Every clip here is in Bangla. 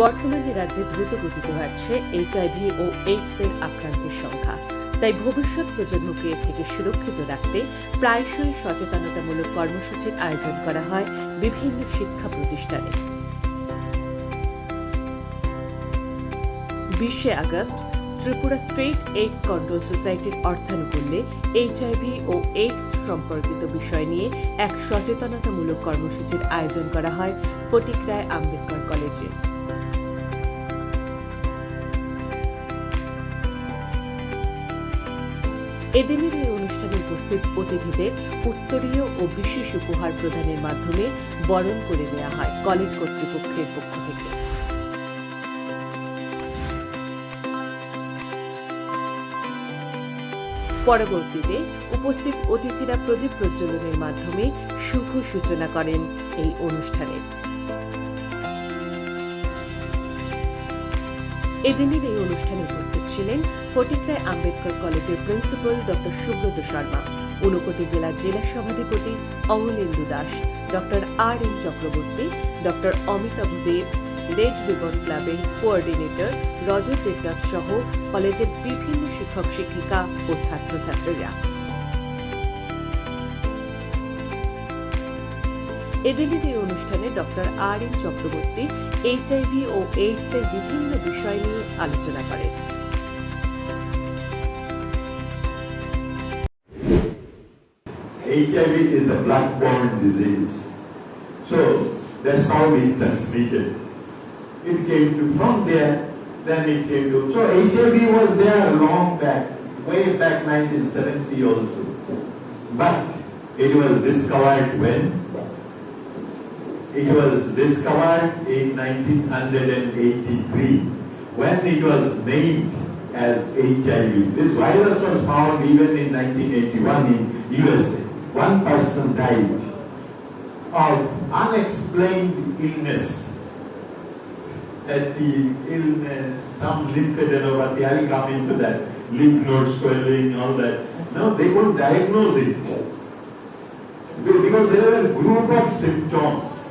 বর্তমানে রাজ্যে দ্রুত গতিতে বাড়ছে এইচআইভি ও এইডস এর আক্রান্তের সংখ্যা। তাই ভবিষ্যৎ প্রজন্মকে এর থেকে সুরক্ষিত রাখতে প্রায়শই সচেতনতামূলক কর্মসূচির আয়োজন করা হয় বিভিন্ন শিক্ষা প্রতিষ্ঠানে। বিশে August, Tripura state AIDS control সোসাইটির অর্থানুকূল্যে এইচআইভি ও এইডস সম্পর্কিত বিষয় নিয়ে এক সচেতনতামূলক কর্মসূচির আয়োজন করা হয় ফটিক রায় আম্বেদকর কলেজে। এদিনের এই অনুষ্ঠানে উপস্থিত অতিথিদের উত্তরীয় ও বিশেষ উপহার প্রদানের মাধ্যমে বরণ করে নেওয়া হয় কলেজ কর্তৃপক্ষের পক্ষ থেকে। পরবর্তীতে উপস্থিত অতিথিরা প্রদীপ প্রজ্বলনের মাধ্যমে শুভ সূচনা করেন এই অনুষ্ঠানের এদিনের এই অনুষ্ঠানে উপস্থিত ছিলেন ফটিকরায় আম্বেদকর কলেজের প্রিন্সিপাল ডক্টর সুব্রত শর্মা। ঊনকোটি জেলার জেলা সভাধিপতি Amalendu Das, doctor R N Chakraborty, doctor Amitabha Deb, red ribbon ক্লাবের কোঅর্ডিনেটর রজত দেবনাথ সহ কলেজের বিভিন্ন শিক্ষক, শিক্ষিকা ও ছাত্রছাত্রীরা। এদিনের এই অনুষ্ঠানে doctor R N Chakraborty HIV ও এইডস এর বিভিন্ন বিষয় নিয়ে আলোচনা করেন। HIV is a blood-borne disease. So that's how we transmitted. It came to from there, then it came to, so HIV was there long back, way back 1970 also. But it was discovered when? It was discovered in 1983 when it was named as HIV. This virus was found even in 1981 in USA. One person died of unexplained illness. That the illness, some lymphadenopathy, I will come into that, lymph node swelling, all that. No, they couldn't diagnose it. Be- Because there were a group of symptoms.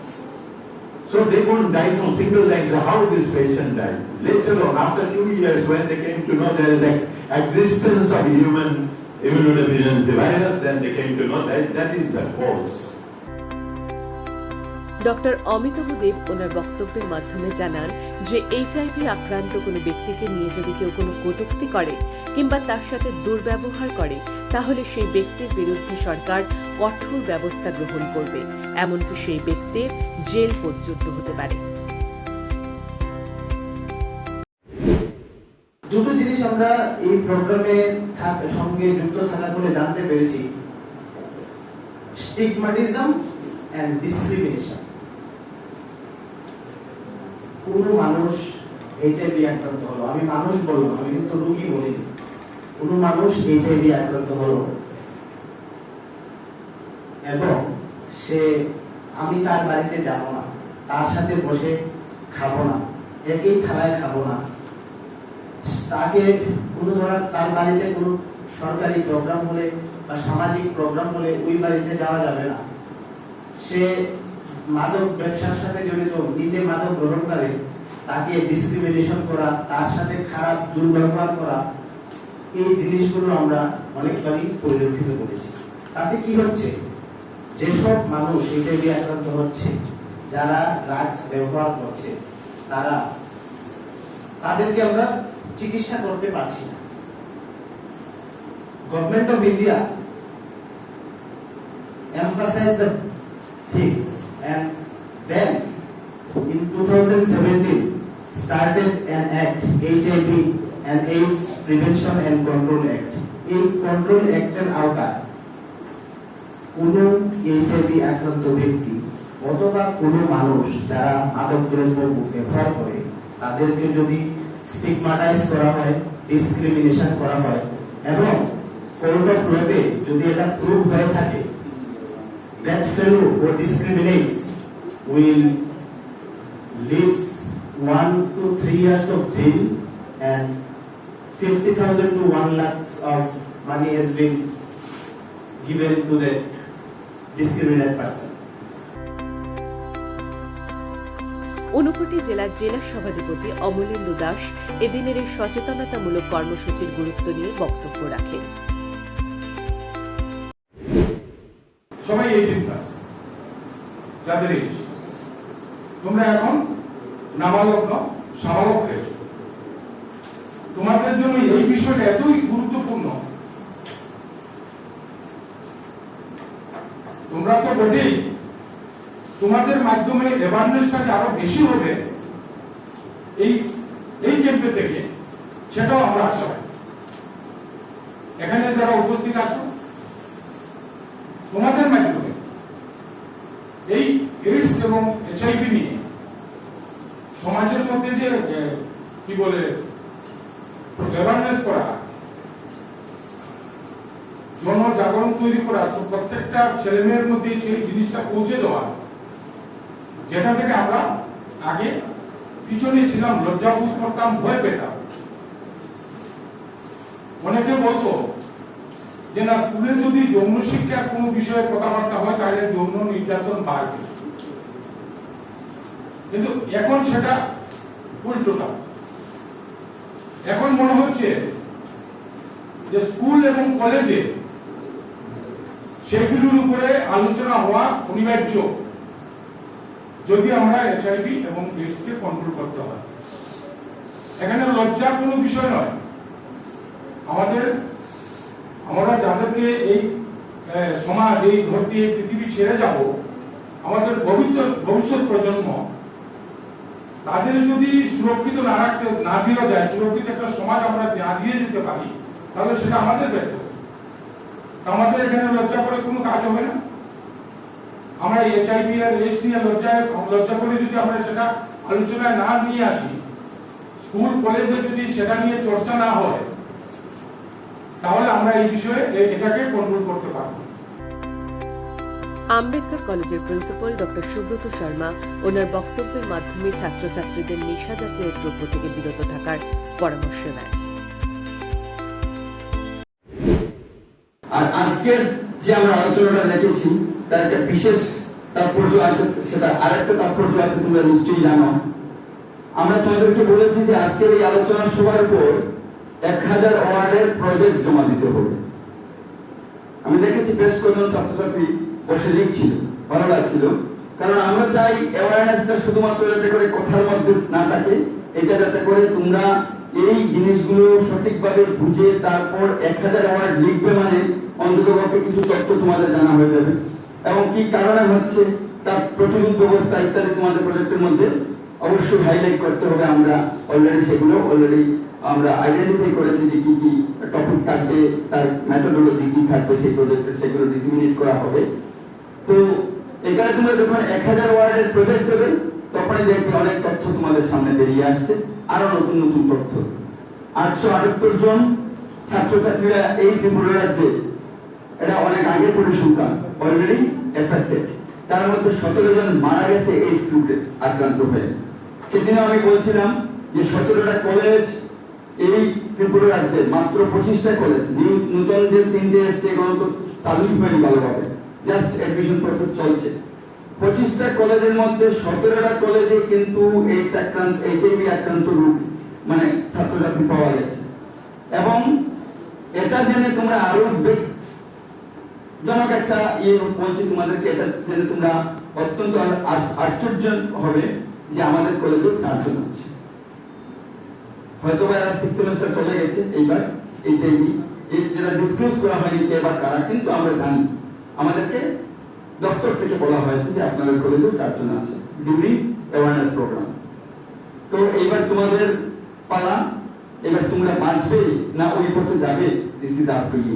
So they couldn't diagnose single diagnose how this patient died. Later on, after two years, when they came to know there is an existence of human immunodeficiency virus, then they came to know that that is the cause. Doctor Amitabha Deb ওনার বক্তব্যের মাধ্যমে জানান যে এইচআইভি আক্রান্ত কোনো ব্যক্তিকে নিয়ে যদি কেউ কোনো কটূক্তি করে কিংবা তার সাথে দুর্ব্যবহার করে তাহলে সেই ব্যক্তির বিরুদ্ধে সরকার কঠোর ব্যবস্থা গ্রহণ করবে। এমনকি সেই ব্যক্তির জেল পর্যন্ত হতে পারে। দুটো জিনিস আমরা এই প্রোগ্রামে সঙ্গে যুক্ত থাকার ফলে জানতে পেরেছি। স্টিগমাটিজম ডিসক্রিমিনেশন কোন মানুষ এইচআইভি আক্রান্ত হলো। আমি মানুষ বললাম, আমি কিন্তু রোগী বলিনি। কোন মানুষ এইচআইভি আক্রান্ত হলো। এবং সে, আমি তার বাড়িতে যাব না। তার সাথে বসে খাব না। একই থালায় খাব না। তাকে কোনো ধরা তার বাড়িতে কোনো সরকারি প্রোগ্রাম হলে বা সামাজিক প্রোগ্রাম হলে ওই বাড়িতে যাওয়া যাবে না। সে মাদক ব্যবসার সাথে জড়িত, নিজে মাদক গ্রহণ করে, তাকে ডিসক্রিমিনেশন করা, তার সাথে খারাপ দুর্ব্যবহার করা, এই জিনিসগুলো আমরা অনেকবারই পরিলক্ষিত করেছি। তাতে কি হচ্ছে? যেসব মানুষ এইচআইভি আক্রান্ত হচ্ছে, যারা ড্রাগস ব্যবহার করছে, তারা, তাদেরকে আমরা চিকিৎসা করতে পারছি না। Government of India emphasized the things and then in 2017 started an act HIV and AIDS Prevention and Control Act. এই কন্ট্রোল অ্যাক্টের আওতায় কোন এইচআইভি আক্রান্ত ব্যক্তি অথবা কোনো মানুষ যারা মাদক দ্রব্য ব্যবহার করে, তাদেরকে যদি স্টিগমাটাইজ করা হয় ডিসক্রিমিনেশন করা হয় এবং কোর্ট অফ লতে যদি এটা প্রুভ হয়ে থাকে that fellow who discriminates will lives one to three years of jail and 50,000 to 1 lakhs of money has been given to the discriminated person. Unakoti জেলার জেলা সভাধিপতি অমলেন্দু দাস এদিনের এই সচেতনতামূলক কর্মসূচির গুরুত্ব নিয়ে বক্তব্য রাখেন। সবাই যাদের তোমরা এখন নাবালক সাবালক হয়েছ। তোমাদের জন্য এই বিষয়টা এতই গুরুত্বপূর্ণ। তোমরা তো বটেই তোমাদের মাধ্যমে অ্যাওয়ারনেসটা আরও বেশি হবে, এই এই ক্যাম্পে থেকে, সেটাও আমরা আশা রাখি এখানে যারা উপস্থিত আছো, তোমাদের মাধ্যমে এই এইডস এবং এইচআইভি নিয়ে সমাজের মধ্যে যে কি বলে অ্যাওয়ারনেস করা, জনজাগরণ তৈরি করা প্রত্যেকটা ছেলে মেয়ের মধ্যে সেই জিনিসটা পৌঁছে দেওয়া যেটা থেকে আমরা আগে পিছনে ছিলাম, লজ্জাবোধ করতাম, ভয় পেতাম। অনেকে বলতো যে, না, স্কুলে যদি যৌন শিক্ষার কোনো বিষয়ে কথাবার্তা হয়, তাহলে যৌন নির্যাতন বাড়বে। কিন্তু এখন সেটা উল্টোটা। এখন মনে হচ্ছে যে, স্কুল এবং কলেজে সেগুলোর উপরে আলোচনা হওয়া অনিবার্য। যদি আমরা এইচআইভি এবং এইডসকে কন্ট্রোল করতে হয়। এখানে লজ্জার কোনো বিষয় নয়। আমাদের, আমরা যাদেরকে এই সমাজ, এই ঘরটি এই পৃথিবী ছেড়ে যাব, আমাদের ভবিষ্যৎ ভবিষ্যৎ প্রজন্ম, তাদের যদি সুরক্ষিত না রাখতে, না দেওয়া যায়, সুরক্ষিত একটা সমাজ আমরা না দিয়ে যেতে পারি, তাহলে সেটা আমাদের ব্যর্থ আমাদের এখানে লজ্জা করে কোনো কাজ হবে না। আমরা এইচআইভি আর এইডস নিয়ে লজ্জায় লজ্জা করে যদি আমরা সেটা আলোচনায় না নিয়ে আসি স্কুল কলেজে যদি সেটা নিয়ে চর্চা না হয় তাহলে আমরা এই বিষয়ে এটাকে কন্ট্রোল করতে পারব। আম্বেদকর কলেজের প্রিন্সিপাল ডক্টর সুব্রত শর্মা ওনার বক্তব্যের মাধ্যমে ছাত্রছাত্রীদের নেশা জাতীয় দ্রব্য থেকে বিরত থাকার পরামর্শ দেন আর আজকের যে আমরা আলোচনাটা রেখেছি তার একটা বিশেষ তাৎপর্য আছে, সেটা আরেকটা তাৎপর্য আছে, তোমরা নিশ্চয়ই জানো। আমরা তোমাদেরকে বলেছি যে আজকের এই আলোচনা সভার পর এক হাজার ওয়ার্ডের প্রজেক্ট জমা দিতে হবে। আমি দেখেছি বেশ কয়েকজন ছাত্রছাত্রী বসে লিখছিল, ভালো লাগছিল। কারণ আমরা চাই অ্যাওয়ারনেসটা শুধুমাত্র যাতে করে কথার মধ্যে না থাকে, এটা যাতে করে তোমরা এই জিনিসগুলো সঠিকভাবে বুঝে তারপর এক হাজার ওয়ার্ড লিখবে মানে অন্তত কিছু তথ্য তোমাদের জানা হয়ে যাবে। এবং কি কারণে হচ্ছে তার প্রতিরোধ ব্যবস্থা ইত্যাদি তোমাদের প্রজেক্টের মধ্যে অবশ্যই হাইলাইট করতে হবে। আমরা অলরেডি সেগুলো অলরেডি আমরা আইডেন্টিফাই করেছি যে কি কি টপিক থাকবে, তার মেথডোলজি কি থাকবে, সেই প্রজেক্টে সেগুলো ডিসিমিনেট করা হবে। তো এখানে তোমরা যখন এক হাজার ওয়ার্ডের প্রজেক্ট দেবে, তখনই দেখবে অনেক তথ্য তোমাদের সামনে বেরিয়ে আসছে। আরও নতুন নতুন তথ্য। আটশো আটাত্তর জন ছাত্রছাত্রীরা এই ত্রিপুরা রাজ্যে, এটা অনেক আগের পরিসংখ্যান। অলরেডি এফেক্টেড তার মধ্যে সতেরো জন মারা গেছে এই ফ্লুতে আক্রান্ত হয়ে। সেদিনও আমি বলছিলাম যে সতেরোটা কলেজ এই ত্রিপুরা রাজ্যে, মাত্র পঁচিশটা কলেজ নতুন যে তিনটে এসছে, এগুলো তো চালুই হয়নি ভালোভাবে জাস্ট অ্যাডমিশন প্রসেস চলছে। পঁচিশটা কলেজের মধ্যে সতেরোটা কলেজে কিন্তু এইডস আক্রান্ত এইচআইভি আক্রান্ত রোগ মানে ছাত্রছাত্রী পাওয়া গেছে। এবং এটা জেনে তোমরা আরও জনক একটা ইয়ে বলছি, তোমাদেরকে এটা জেনে তোমরা অত্যন্ত আশ্চর্য হবে যে আমাদের কলেজে চারজন আছে হয়তো বা এরা সিক্স সেমিস্টার চলে গেছে এইবার, এইচআইভি। এই যেটা ডিসক্লোজ করা হয়নি কে বা কারা, কিন্তু আমরা জানি। আমাদেরকে দপ্তর থেকে বলা হয়েছে যে আপনাদের কলেজেও চারজন আছে ডিউরিং অ্যাওয়ারনেস প্রোগ্রাম তো এইবার তোমাদের পালা, এবার তোমরা বাঁচবে না ওই পথে যাবে? This is up to you